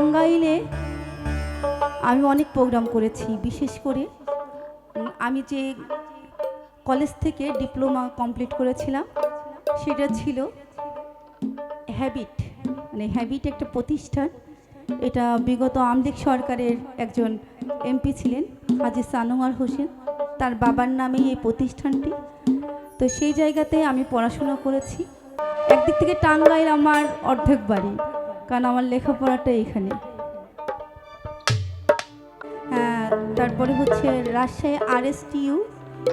টাঙ্গাইলে আমি অনেক প্রোগ্রাম করেছি, বিশেষ করে আমি যে কলেজ থেকে ডিপ্লোমা কমপ্লিট করেছিলাম, সেটা ছিল হ্যাবিট মানে হ্যাবিট একটা প্রতিষ্ঠান। এটা বিগত আমলিক সরকারের একজন এমপি ছিলেন, হাজি সানোয়ার হোসেন। তার বাবার নামেই এই প্রতিষ্ঠানটি। তো সেই জায়গাতে আমি পড়াশোনা করেছি। একদিক থেকে টাঙ্গাইল আমার অর্ধেক বাড়ি। কারণ আমার লেখাপড়াটা এখানে। হ্যাঁ, তারপরে হচ্ছে রাজশাহী আরএসটিইউ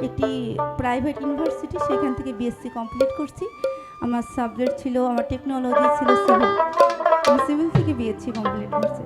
একটি প্রাইভেট ইউনিভার্সিটি সেখান থেকে বিএসসি কমপ্লিট করছি। আমার সাবজেক্ট ছিল আমার টেকনোলজি ছিল সিভিল আমি সিভিল থেকে বিএসসি কমপ্লিট করছি।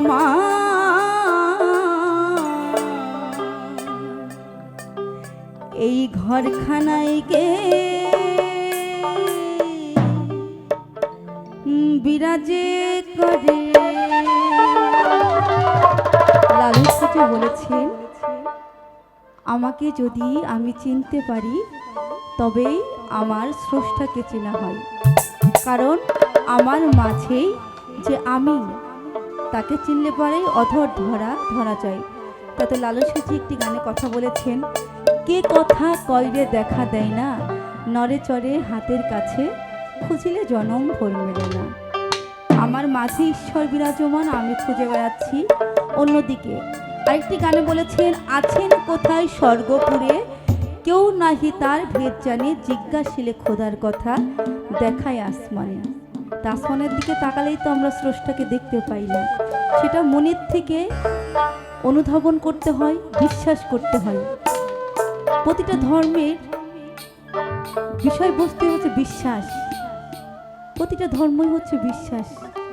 আমার এই ঘরখানায় গে বিরাজে করে? লালন বলেছেন আমাকে যদি আমি চিনতে পারি তবেই আমার স্রষ্টাকে চেনা হয়। কারণ আমার মাঝেই যে আমি তাকে চিনলে পরেই অধর ধরা ধরা যায়। তাতে লালন সাথী একটি গানে কথা বলেছেন, কে কথা কয়রে দেখা দেয় না নরে চরে হাতের কাছে, খুঁজিলে জনম ভোর মেলে না। আমার মাঝে ঈশ্বর বিরাজমান, আমি খুঁজে বেড়াচ্ছি অন্যদিকে। আরেকটি গানে বলেছেন, আছেন কোথায় স্বর্গপুরে? কেউ নাহি তার ভেদ জানে, জিজ্ঞাসিলে খোদার কথা, দেখায় আসমানে। তা দিকে তাকালেই তো আমরা স্রষ্টাকে দেখতে পাই না। সেটা মনের থেকে অনুধাবন করতে হয়, বিশ্বাস করতে হয়। প্রতিটা ধর্মের বিষয়বস্তু হচ্ছে বিশ্বাস। প্রতিটা ধর্মই হচ্ছে বিশ্বাস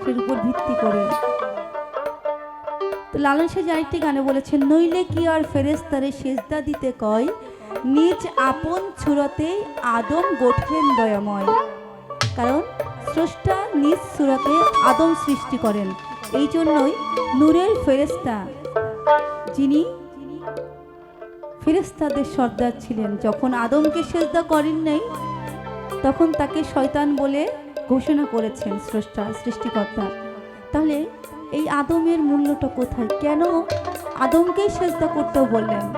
এর উপর ভিত্তি করে। তো লালন সাজি আরেকটি গানে বলেছেন, নইলে কি আর ফেরেস্তারে সেজদা দিতে কয়? নিজ আপন ছুরতে আদম গঠেন দয়াময়। কারণ স্রষ্টা নিজ সুরতে আদম সৃষ্টি করেন। এই জন্যই নূরের ফেরেস্তা যিনি ফেরেস্তাদের সর্দার ছিলেন। যখন আদমকে সেজদা করেন নাই, তখন তাকে শয়তান বলে ঘোষণা করেছেন স্রষ্টা, সৃষ্টিকর্তা। তাহলে এই আদমের মূল্যটা কোথায়? কেন আদমকেই সেজদা করতেও বললেন?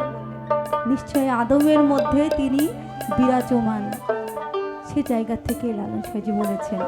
নিশ্চয় আদমের মধ্যে তিনি বিরাজমান। সে জায়গা থেকে লালন সাজি বলেছেন।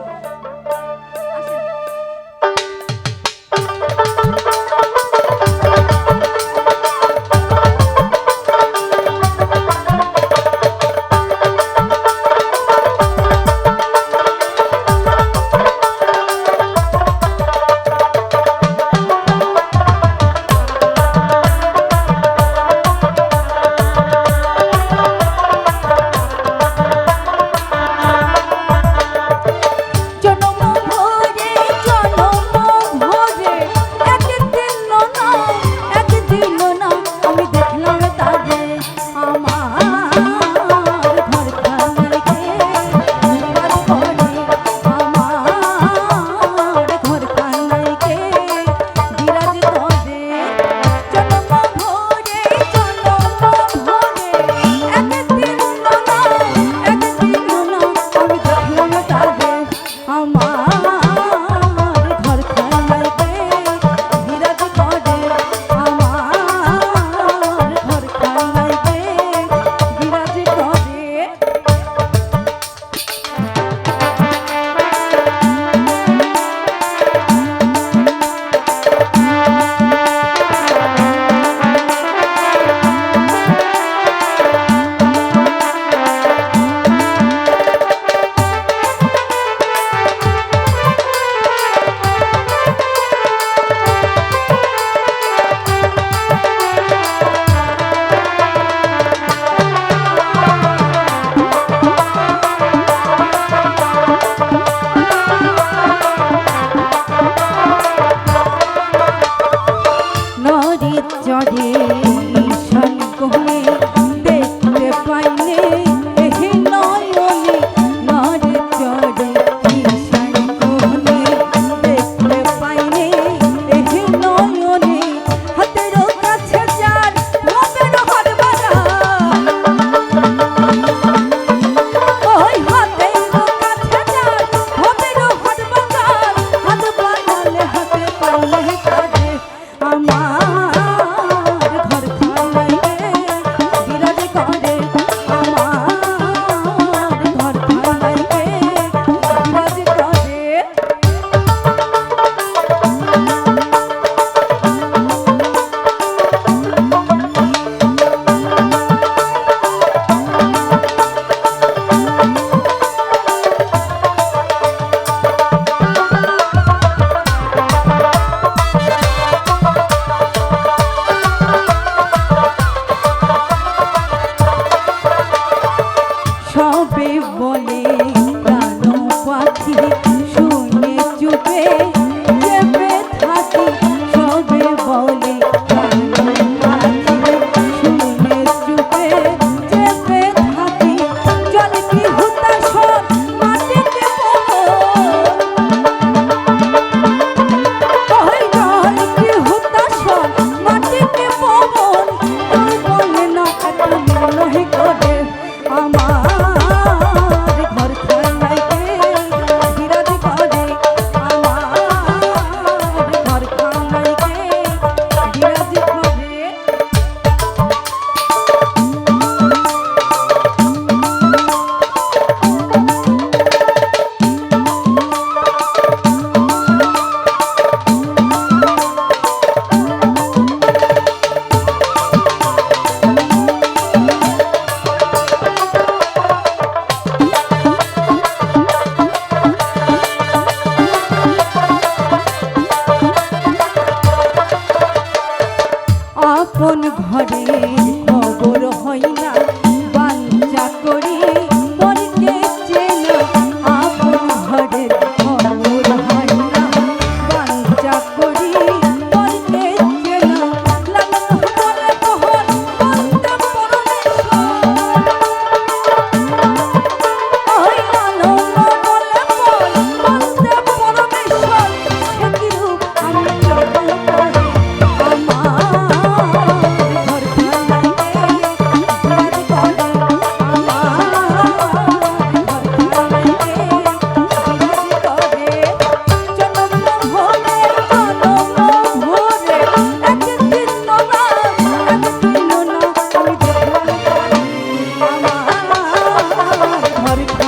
কোন ঘরে?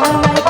Oh my-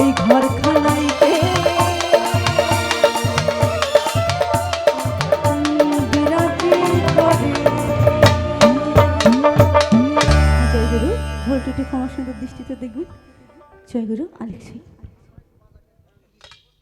এই ঘর খানাইতে জয়গুরু ভোল্টেটি ক্ষমার সুন্দর দৃষ্টিতে দেখবেন জয়গুরু আলেক্সি।